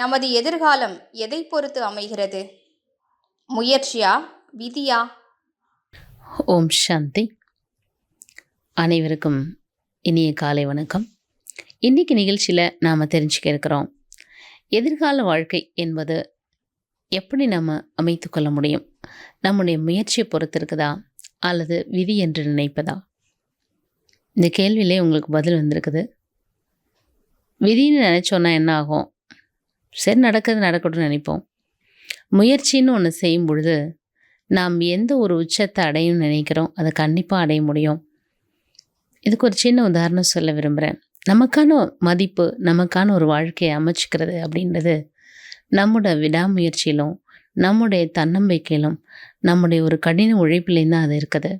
நமது எதிர்காலம் எதை பொறுத்து அமைகிறது? முயற்சியா? விதியா? ஓம் சாந்தி. அனைவருக்கும் இனிய காலை வணக்கம். இன்றைக்கி நிகழ்ச்சியில் நாம் தெரிஞ்சுக்க இருக்கிறோம். எதிர்கால வாழ்க்கை என்பது எப்படி நம்ம அமைத்து கொள்ள முடியும்? நம்முடைய முயற்சியை பொறுத்திருக்குதா அல்லது விதி என்று நினைப்பதா? இந்த கேள்வியிலே உங்களுக்கு பதில் வந்திருக்குது. விதின்னு நினச்சோன்னா என்ன ஆகும்? சரி நடக்கிறது நடக்கட்டும்னு நினைப்போம். முயற்சின்னு ஒன்று செய்யும் பொழுது நாம் எந்த ஒரு உச்சத்தை அடையும் நினைக்கிறோம் அதை கண்டிப்பாக அடைய முடியும். இதுக்கு ஒரு சின்ன உதாரணம் சொல்ல விரும்புகிறேன் நமக்கான மதிப்பு நமக்கான ஒரு வாழ்க்கையை அமைச்சிக்கிறது அப்படின்றது நம்முடைய விடாமுயற்சியிலும் நம்முடைய தன்னம்பிக்கையிலும் நம்முடைய ஒரு கடின உழைப்புலேயும் தான் அது இருக்குது.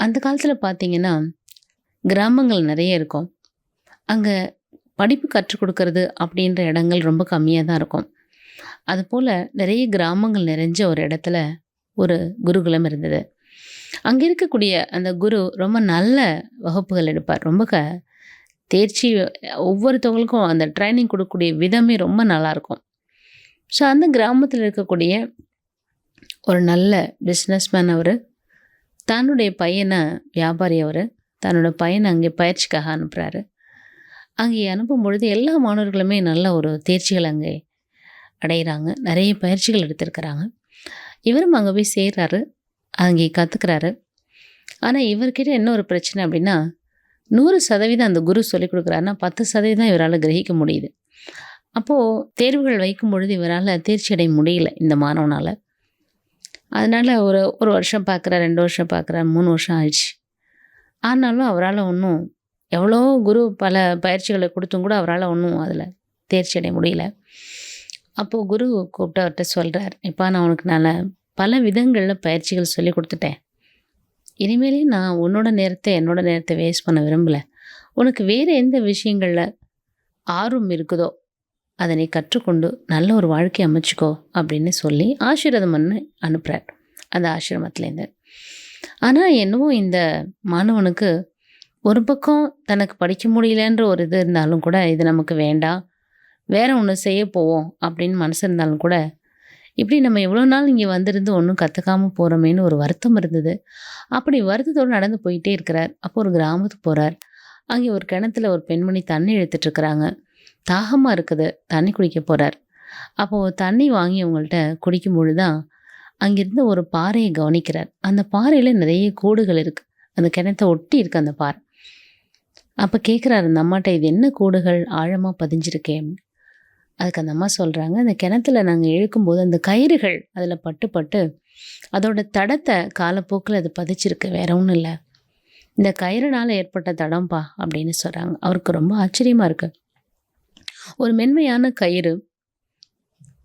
அந்த காலத்தில் பார்த்திங்கன்னா கிராமங்கள் நிறைய இருக்கும். அங்கே படிப்பு கற்றுக் கொடுக்கறது அப்படின்ற இடங்கள் ரொம்ப கம்மியாக தான் இருக்கும். அதுபோல் நிறைய கிராமங்கள் நிறைஞ்ச ஒரு இடத்துல ஒரு குருகுலம் இருந்தது. அங்கே இருக்கக்கூடிய அந்த குரு ரொம்ப நல்ல வகுப்புகள் எடுப்பார். ரொம்ப க தேர்ச்சி ஒவ்வொருத்தவங்களுக்கும் அந்த ட்ரைனிங் கொடுக்கக்கூடிய விதமே ரொம்ப நல்லாயிருக்கும் ஸோ அந்த கிராமத்தில் இருக்கக்கூடிய ஒரு நல்ல பிஸ்னஸ்மேன் அவர் தன்னுடைய பையனை வியாபாரி அவர் தன்னோட பையனை அங்கே பயிற்சிக்காக அனுப்புகிறாரு அங்கே அனுப்பும் பொழுது எல்லா மாணவர்களுமே நல்ல ஒரு தேர்ச்சிகள் அங்கே அடைகிறாங்க நிறைய பயிற்சிகள் எடுத்திருக்கிறாங்க. இவரும் அங்கே போய் சேர்றாரு. அங்கே கற்றுக்கிறாரு ஆனால் இவர்கிட்ட என்ன ஒரு பிரச்சனை அப்படின்னா நூறு சதவீதம் அந்த குரு சொல்லிக் கொடுக்குறாருன்னா பத்து சதவீதம் இவரால் கிரகிக்க முடியுது. அப்போது தேர்வுகள் வைக்கும் பொழுது இவரால் தேர்ச்சி அடைய முடியல இந்த மாணவனால். அதனால் ஒரு ஒரு வருஷம் பார்க்குறா ரெண்டு வருஷம் பார்க்குறா மூணு வருஷம் ஆயிடுச்சு. ஆனாலும் அவரால் ஒன்றும் எவ்வளோ குரு பல பயிற்சிகளை கொடுத்தும் கூட அவரால் ஒன்றும் அதில் தேர்ச்சி அடைய முடியல. அப்போது குரு கூப்பிட்டு அவர்கிட்ட சொல்கிறார் இப்போ நான் உனக்கு நல்ல பல விதங்களில் பயிற்சிகள் சொல்லி கொடுத்துட்டேன். இனிமேலே நான் உன்னோட நேரத்தை என்னோட நேரத்தை வேஸ்ட் பண்ண விரும்பலை. உனக்கு வேறு எந்த விஷயங்களில் ஆர்வம் இருக்குதோ அதை நீ கற்றுக்கொண்டு நல்ல ஒரு வாழ்க்கை அமைச்சிக்கோ அப்படின்னு சொல்லி ஆசீர்வாதம் பண்ணி அனுப்புகிறார் அந்த ஆசிரமத்துலேருந்து ஆனால் என்னவோ இந்த மாணவனுக்கு ஒரு பக்கம் தனக்கு படிக்க முடியலன்ற ஒரு இது இருந்தாலும் கூட இது நமக்கு வேண்டாம் வேறு ஒன்று செய்ய போவோம் அப்படின்னு மனசு இருந்தாலும் கூட இப்படி நம்ம எவ்வளோ நாள் இங்கே வந்திருந்து ஒன்றும் கற்றுக்காமல் போகிறோமேனு ஒரு வருத்தம் இருந்தது. அப்படி வருத்தத்தோடு நடந்து போயிட்டே இருக்கிறார். அப்போ ஒரு கிராமத்துக்கு போகிறார் அங்கே ஒரு கிணத்துல ஒரு பெண்மணி தண்ணி இழுத்துட்ருக்குறாங்க தாகமாக இருக்குது. தண்ணி குடிக்க போகிறார் அப்போது தண்ணி வாங்கி அவங்கள்ட்ட குடிக்கும் பொழுது தான் அங்கேருந்து ஒரு பாறையை கவனிக்கிறார். அந்த பாறையில் நிறைய கூடுகள் இருக்குது அந்த கிணத்தை ஒட்டி இருக்குது அந்த பாறை. அப்போ கேட்குறாரு அந்த அம்மாட்ட இது என்ன கூடுகள் ஆழமாக பதிஞ்சிருக்கேன் அதுக்கு அந்த அம்மா சொல்கிறாங்க அந்த கிணத்துல நாங்கள் இழுக்கும்போது அந்த கயிறுகள் அதில் பட்டு பட்டு அதோட தடத்தை காலப்போக்கில் அது பதிச்சிருக்கு வேற ஒன்றும் இல்லை. இந்த கயிறுனால் ஏற்பட்ட தடம்பா? அப்படின்னு சொல்கிறாங்க அவருக்கு ரொம்ப ஆச்சரியமாக இருக்கு. ஒரு மென்மையான கயிறு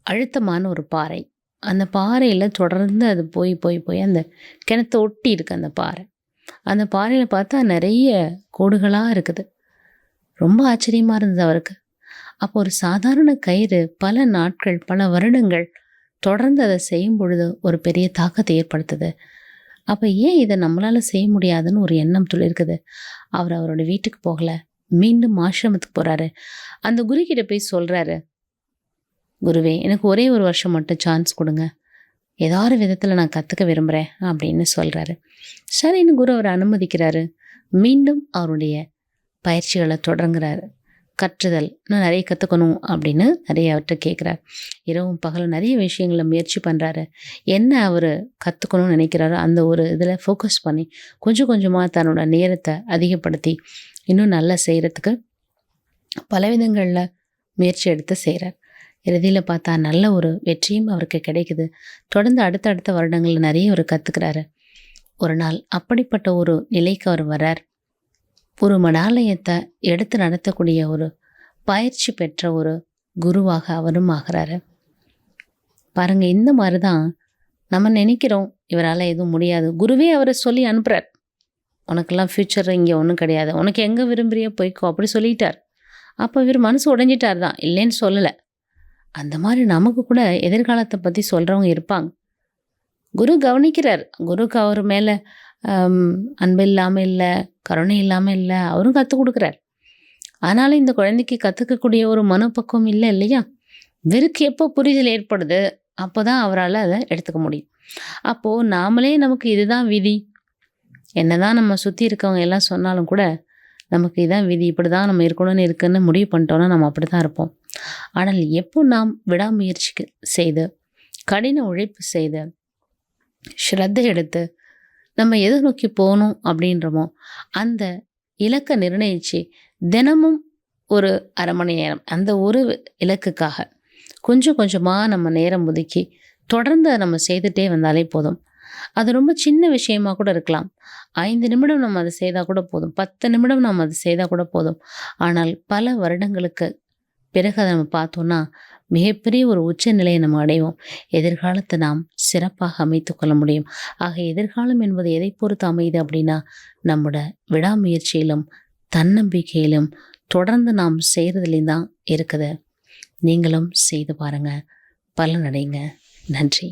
அழுத்தமான ஒரு பாறை. அந்த பாறையில் தொடர்ந்து அது போய் போய் போய் அந்த கிணத்தை ஒட்டி இருக்கு அந்த பாறை. அந்த பாறையில் பார்த்தா நிறைய கோடுகளாக இருக்குது. ரொம்ப ஆச்சரியமாக இருந்தது அவருக்கு. அப்போ ஒரு சாதாரண கயிறு பல நாட்கள் பல வருடங்கள் தொடர்ந்து அதை செய்யும் பொழுது ஒரு பெரிய தாக்கத்தை ஏற்படுத்துது. அப்போ ஏன் இதை நம்மளால் செய்ய முடியாதுன்னு ஒரு எண்ணம் துளிர்க்குது. அவர் அவரோட வீட்டுக்கு போகல. மீண்டும் ஆசிரமத்துக்கு போகிறாரு அந்த குரு கிட்ட போய் சொல்கிறாரு குருவே எனக்கு ஒரே ஒரு வருஷம் மட்டும் சான்ஸ் கொடுங்க. ஏதாவது விதத்தில் நான் கற்றுக்க விரும்புகிறேன் அப்படின்னு சொல்கிறாரு சரின்னு குரு அவர் அனுமதிக்கிறாரு. மீண்டும் அவருடைய பயிற்சிகளை தொடங்குறாரு. கற்றுதல் இன்னும் நிறைய கற்றுக்கணும் அப்படின்னு நிறைய அவர்கிட்ட கேட்குறாரு இரவும் பகலும் நிறைய விஷயங்களை முயற்சி பண்ணுறாரு என்ன அவர் கற்றுக்கணும்னு நினைக்கிறாரோ அந்த ஒரு இதில் ஃபோக்கஸ் பண்ணி கொஞ்சம் கொஞ்சமாக தன்னோட நேரத்தை அதிகப்படுத்தி இன்னும் நல்லா செய்கிறதுக்கு பலவிதங்களில் முயற்சி எடுத்து செய்கிறார் இறுதியில் பார்த்தா நல்ல ஒரு வெற்றியும் அவருக்கு கிடைக்குது. தொடர்ந்து அடுத்தடுத்த வருடங்களில் நிறைய அவர் கற்றுக்கிறாரு ஒரு நாள் அப்படிப்பட்ட ஒரு நிலைக்கு அவர் வரார் ஒரு மடாலயத்தை எடுத்து நடத்தக்கூடிய ஒரு பயிற்சி பெற்ற ஒரு குருவாக அவரும் ஆகிறாரு. பாருங்க இந்த மாதிரி தான் நம்ம நினைக்கிறோம் இவரால் எதுவும் முடியாது. குருவே அவரை சொல்லி அனுப்புகிறார் உனக்கெல்லாம் ஃப்யூச்சர் இங்கே ஒன்றும் கிடையாது. உனக்கு எங்கே விரும்புகிறியோ போய்க்கோ அப்படி சொல்லிட்டார். அப்போ இவர் மனசு உடைஞ்சிட்டார் தான் இல்லைன்னு சொல்லலை. அந்த மாதிரி நமக்கு கூட எதிர்காலத்தை பற்றி சொல்கிறவங்க இருப்பாங்க. குரு கவனிக்கிறார். குருக்கு அவர் மேலே அன்பு இல்லாமல் இல்லை கருணை இல்லாமல் இல்லை அவரும் கற்றுக் கொடுக்குறார். ஆனாலும் இந்த குழந்தைக்கு கற்றுக்கக்கூடிய ஒரு மனப்பக்குவம் இல்லை இல்லையா? வெறுக்கு எப்போ புரிதல் ஏற்படுது அப்போ தான் அவரால் அதை எடுத்துக்க முடியும். அப்போது நாமளே நமக்கு இதுதான் விதி. என்னதான் நம்ம சுற்றி இருக்கவங்க எல்லாம் சொன்னாலும் கூட நமக்கு இதான் விதி. இப்படி தான் நம்ம இருக்கணும்னு இருக்குன்னு முடிவு பண்ணிட்டோன்னா நம்ம அப்படி தான் இருப்போம். ஆனால் எப்போ நாம் விடாமுயற்சிக்கு செய்து கடின உழைப்பு செய்து ஸ்ரத்தை எடுத்து நம்ம எதை நோக்கி போகணும் அப்படின்றமோ அந்த இலக்கை நிர்ணயித்து தினமும் ஒரு அரை மணி நேரம் அந்த ஒரு இலக்குக்காக கொஞ்சம் கொஞ்சமாக நம்ம நேரம் ஒதுக்கி தொடர்ந்து நம்ம செய்துட்டே வந்தாலே போதும். அது ரொம்ப சின்ன விஷயமா கூட இருக்கலாம். ஐந்து நிமிடம் நம்ம அதை செய்தால் கூட போதும். பத்து நிமிடம் நம்ம அதை செய்தால் கூட போதும். ஆனால் பல வருடங்களுக்கு பிறகு அதை நம்ம பார்த்தோன்னா மிகப்பெரிய ஒரு உச்ச நிலையை நம்ம அடைவோம். எதிர்காலத்தை நாம் சிறப்பாக அமைத்து கொள்ள முடியும். ஆக எதிர்காலம் என்பது எதை பொறுத்து அமையுது அப்படின்னா நம்மளோட விடாமுயற்சியிலும் தன்னம்பிக்கையிலும் தொடர்ந்து நாம் செய்கிறதுலேயும் தான் இருக்குது. நீங்களும் செய்து பாருங்கள் பலனடைங்க. நன்றி.